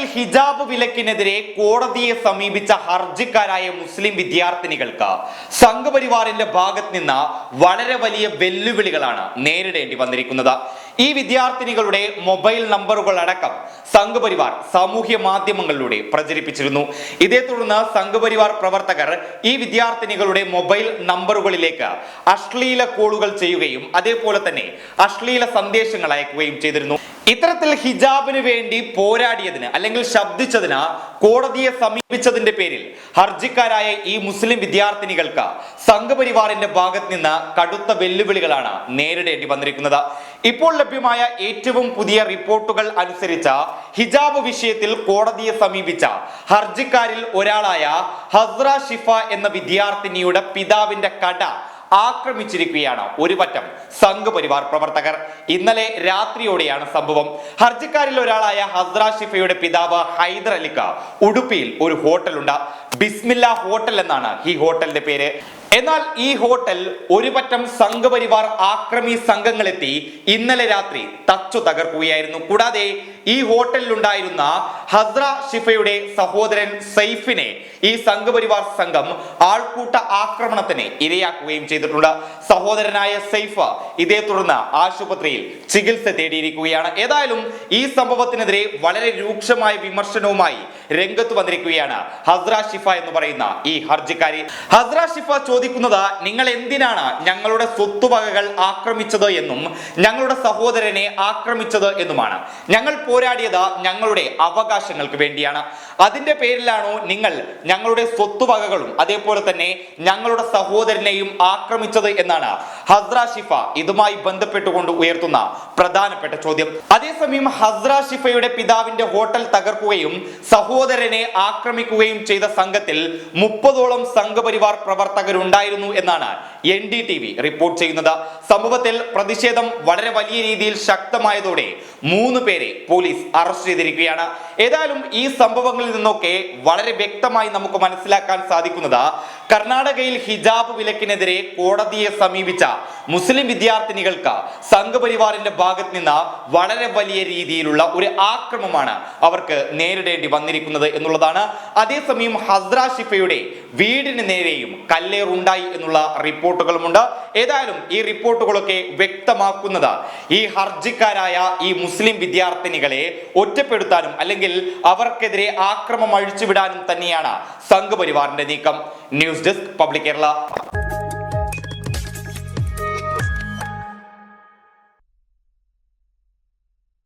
കർണാടകയിൽ ഹിജാബ് വിലക്കിനെതിരെ കോടതിയെ സമീപിച്ച ഹർജിക്കാരായ മുസ്ലിം വിദ്യാർത്ഥിനികൾക്ക് സംഘപരിവാറിന്റെ ഭാഗത്ത് നിന്ന് വളരെ വലിയ വെല്ലുവിളികളാണ് നേരിടേണ്ടി വന്നിരിക്കുന്നത്. ഈ വിദ്യാർത്ഥിനികളുടെ മൊബൈൽ നമ്പറുകൾ അടക്കം സംഘപരിവാർ സാമൂഹ്യ മാധ്യമങ്ങളിലൂടെ പ്രചരിപ്പിച്ചിരുന്നു. ഇതേ തുടർന്ന് സംഘപരിവാർ പ്രവർത്തകർ ഈ വിദ്യാർത്ഥിനികളുടെ മൊബൈൽ നമ്പറുകളിലേക്ക് അശ്ലീല കോളുകൾ ചെയ്യുകയും അതേപോലെ തന്നെ അശ്ലീല സന്ദേശങ്ങൾ അയക്കുകയും ചെയ്തിരുന്നു. ഇത്തരത്തിൽ ഹിജാബിന് വേണ്ടി പോരാടിയതിന് അല്ലെങ്കിൽ ശബ്ദിച്ചതിന് കോടതിയെ സമീപിച്ചതിന്റെ പേരിൽ ഹർജിക്കാരായ ഈ മുസ്ലിം വിദ്യാർത്ഥിനികൾക്ക് സംഘപരിവാറിന്റെ ഭാഗത്ത് നിന്ന് കടുത്ത വെല്ലുവിളികളാണ് നേരിടേണ്ടി വന്നിരിക്കുന്നത്. ഇപ്പോൾ ലഭ്യമായ ഏറ്റവും പുതിയ റിപ്പോർട്ടുകൾ അനുസരിച്ച ഹിജാബ് വിഷയത്തിൽ കോടതിയെ സമീപിച്ച ഹർജിക്കാരിൽ ഒരാളായ ഹസ്ര ഷിഫ എന്ന വിദ്യാർത്ഥിനിയുടെ പിതാവിന്റെ കട ആക്രമിച്ചിരിക്കുകയാണ്. ഒരു പറ്റം. സംഘപരിവാർ പ്രവർത്തകർ. ഇന്നലെ രാത്രിയോടെയാണ് സംഭവം. ഹർജിക്കാരിൽ ഒരാളായ ഹസ്ര ഷിഫയുടെ പിതാവ് ഹൈദർ അലിക്ക് ഉടുപ്പിയിൽ ഒരു ഹോട്ടലുണ്ട്. ബിസ്മില്ല ഹോട്ടൽ എന്നാണ് ഈ ഹോട്ടലിന്റെ പേര്. എന്നാൽ ഈ ഹോട്ടൽ ഒരുപറ്റം സംഘപരിവാർ ആക്രമി സംഘങ്ങളെത്തി ഇന്നലെ രാത്രി തച്ചു തകർക്കുകയായിരുന്നു. കൂടാതെ ഈ ഹോട്ടലിലുണ്ടായിരുന്ന ഹസ്ര ഷിഫയുടെ സഹോദരൻ സൈഫിനെ ഈ സംഘപരിവാർ സംഘം ആൾക്കൂട്ട ആക്രമണത്തിന് ഇരയാക്കുകയും ചെയ്തിട്ടുണ്ട്. സഹോദരനായ സൈഫ് ഇതേ തുടർന്ന് ആശുപത്രിയിൽ ചികിത്സ തേടിയിരിക്കുകയാണ്. ഏതായാലും ഈ സംഭവത്തിനെതിരെ വളരെ രൂക്ഷമായ വിമർശനവുമായി രംഗത്ത് വന്നിരിക്കുകയാണ് ഹസ്ര ഷിഫ എന്ന് പറയുന്ന ഈ ഹർജിക്കാരി. ഹസ്ര ഷിഫ ചോദിക്കുന്നത് നിങ്ങൾ എന്തിനാണ് ഞങ്ങളുടെ സ്വത്തുവകകൾ ആക്രമിച്ചത് എന്നും ഞങ്ങളുടെ സഹോദരനെ ആക്രമിച്ചത് എന്നുമാണ്. ഞങ്ങൾ പോരാടിയത് ഞങ്ങളുടെ അവകാശങ്ങൾക്ക് വേണ്ടിയാണ്. അതിന്റെ പേരിലാണോ നിങ്ങൾ ഞങ്ങളുടെ സ്വത്തുവകകളും അതേപോലെ തന്നെ ഞങ്ങളുടെ സഹോദരനെയും ആക്രമിച്ചത് എന്നാണ്. ഹസ്ര ഷിഫ ഇതുമായി ബന്ധപ്പെട്ടുകൊണ്ട് ഉയർത്തുന്ന പ്രധാനപ്പെട്ട ചോദ്യം. അതേസമയം ഹസ്ര ഷിഫയുടെ പിതാവിന്റെ ഹോട്ടൽ തകർക്കുകയും സഹോദരനെ ആക്രമിക്കുകയും ചെയ്ത സംഘത്തിൽ മുപ്പതോളം സംഘപരിവാർ പ്രവർത്തകരുണ്ടായിരുന്നു എന്നാണ് N D T V report ചെയ്യുന്നത്. സംഭവത്തിൽ പ്രതിഷേധം വളരെ വലിയ രീതിയിൽ ശക്തമായതോടെ മൂന്ന് പേരെ പോലീസ് അറസ്റ്റ് ചെയ്തിരിക്കുകയാണ്. ഏതായാലും ഈ സംഭവങ്ങളിൽ നിന്നൊക്കെ വളരെ വ്യക്തമായി നമുക്ക് മനസ്സിലാക്കാൻ സാധിക്കുന്നത് കർണാടകയിൽ ഹിജാബ് വിലക്കിനെതിരെ കോടതിയെ സമീപിച്ച മുസ്ലിം വിദ്യാർത്ഥിനികൾക്ക് സംഘപരിവാറിന്റെ ഭാഗത്ത് നിന്ന് വളരെ വലിയ രീതിയിലുള്ള ഒരു ആക്രമമാണ് അവർക്ക് നേരിടേണ്ടി വന്നിരിക്കുന്നത് എന്നുള്ളതാണ്. അതേസമയം ഹസ്ര ഷിഫയുടെ വീടിന് നേരെയും കല്ലേറുണ്ടായി എന്നുള്ള റിപ്പോർട്ടുകളുമുണ്ട്. ഏതായാലും ഈ റിപ്പോർട്ടുകളൊക്കെ വ്യക്തമാക്കുന്നത് ഈ ഹർജിക്കാരായ ഈ മുസ്ലിം വിദ്യാർത്ഥിനികളെ ഒറ്റപ്പെടുത്താനും അല്ലെങ്കിൽ അവർക്കെതിരെ ആക്രമം അഴിച്ചുവിടാനും തന്നെയാണ് സംഘപരിവാറിന്റെ നീക്കം. News desk public Kerala.